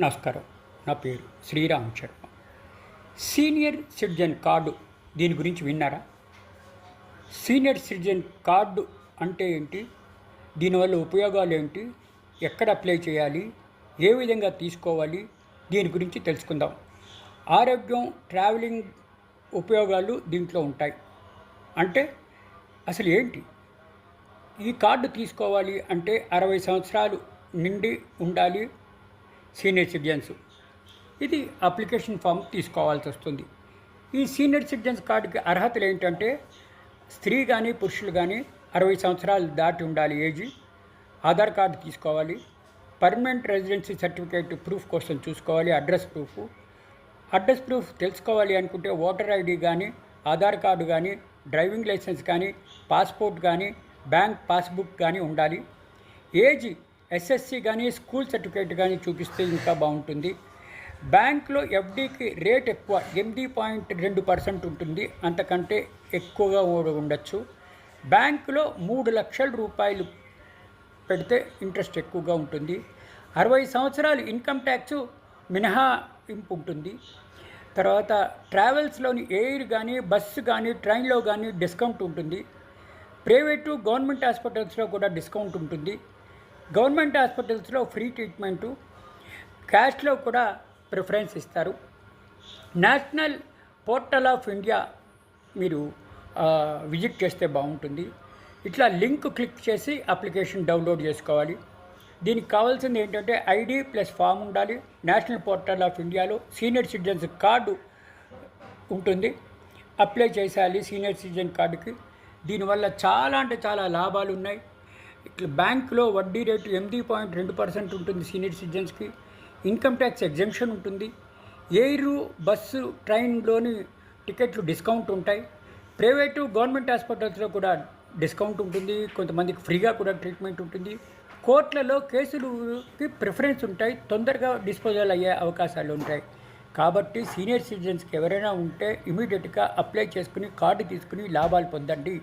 నమస్కారం. నా పేరు Sriram Sharma. Senior citizen card దీని గురించి విన్నారా? సీనియర్ సిటిజన్ కార్డు అంటే ఏంటి? దీనివల్ల ఉపయోగాలు ఏంటి? ఎక్కడ అప్లై చేయాలి? ఏ విధంగా తీసుకోవాలి? దీని గురించి తెలుసుకుందాం. ఆరోగ్యం ట్రావెలింగ్ ఉపయోగాలు దీంట్లో ఉంటాయి. అంటే అసలు ఏంటి? ఈ కార్డు తీసుకోవాలి అంటే అరవై సంవత్సరాలు నిండి ఉండాలి. Senior citizens. ఇది అప్లికేషన్ ఫామ్ తీసుకోవాల్సి వస్తుంది. ఈ సీనియర్ సిటిజన్స్ కార్డుకి అర్హతలు ఏంటంటే స్త్రీ కానీ పురుషులు కానీ అరవై సంవత్సరాలు దాటి ఉండాలి ఏజీ. ఆధార్ కార్డు తీసుకోవాలి. పర్మనెంట్ రెసిడెన్సీ సర్టిఫికేట్ ప్రూఫ్ కోసం చూసుకోవాలి అడ్రస్ ప్రూఫ్. అడ్రస్ ప్రూఫ్ తెలుసుకోవాలి అనుకుంటే ఓటర్ ఐడి కానీ ఆధార్ కార్డు కానీ డ్రైవింగ్ లైసెన్స్ కానీ పాస్పోర్ట్ కానీ బ్యాంక్ పాస్బుక్ కానీ ఉండాలి. ఏజ్ ఎస్ఎస్సి కానీ స్కూల్ సర్టిఫికేట్ కానీ చూపిస్తే ఇంకా బాగుంటుంది. బ్యాంక్లో ఎఫ్డీకి రేట్ ఎక్కువ ఎనిమిది పాయింట్ రెండు పర్సెంట్ ఉంటుంది. అంతకంటే ఎక్కువగా కూడా ఉండొచ్చు. బ్యాంకులో మూడు లక్షల రూపాయలు పెడితే ఇంట్రెస్ట్ ఎక్కువగా ఉంటుంది. అరవై సంవత్సరాలు ఇన్కమ్ ట్యాక్స్ మినహాయింపు ఉంటుంది. తర్వాత ట్రావెల్స్లోని ఎయిర్ కానీ బస్సు కానీ ట్రైన్లో కానీ డిస్కౌంట్ ఉంటుంది. ప్రైవేటు గవర్నమెంట్ హాస్పిటల్స్లో కూడా డిస్కౌంట్ ఉంటుంది. గవర్నమెంట్ హాస్పిటల్స్లో ఫ్రీ ట్రీట్మెంటు క్యాష్లో కూడా ప్రిఫరెన్స్ ఇస్తారు. నేషనల్ పోర్టల్ ఆఫ్ ఇండియా మీరు విజిట్ చేస్తే బాగుంటుంది. ఇట్లా లింక్ క్లిక్ చేసి అప్లికేషన్ డౌన్లోడ్ చేసుకోవాలి. దీనికి కావాల్సింది ఏంటంటే ఐడి ప్లస్ ఫామ్ ఉండాలి. నేషనల్ పోర్టల్ ఆఫ్ ఇండియాలో సీనియర్ సిటిజన్స్ కార్డు ఉంటుంది. అప్లై చేసేయాలి సీనియర్ సిటిజన్ కార్డుకి. దీనివల్ల చాలా అంటే చాలా లాభాలు ఉన్నాయి బ్యాంకులో వడ్డీ రేటు ఎనిమిది పాయింట్ రెండు పర్సెంట్ ఉంటుంది సీనియర్ సిటిజన్స్కి. ఇన్కమ్ ట్యాక్స్ ఎగ్జంప్షన్ ఉంటుంది. ఎయిర్ బస్సు ట్రైన్లోని టికెట్లు డిస్కౌంట్ ఉంటాయి. ప్రైవేటు గవర్నమెంట్ హాస్పిటల్స్లో కూడా డిస్కౌంట్ ఉంటుంది. కొంతమందికి ఫ్రీగా కూడా ట్రీట్మెంట్ ఉంటుంది. కోర్టులలో కేసులకి ప్రిఫరెన్స్ ఉంటాయి. తొందరగా డిస్పోజల్ అయ్యే అవకాశాలు ఉంటాయి. కాబట్టి సీనియర్ సిటిజన్స్కి ఎవరైనా ఉంటే ఇమీడియట్గా అప్లై చేసుకుని కార్డు తీసుకుని లాభాలు పొందండి.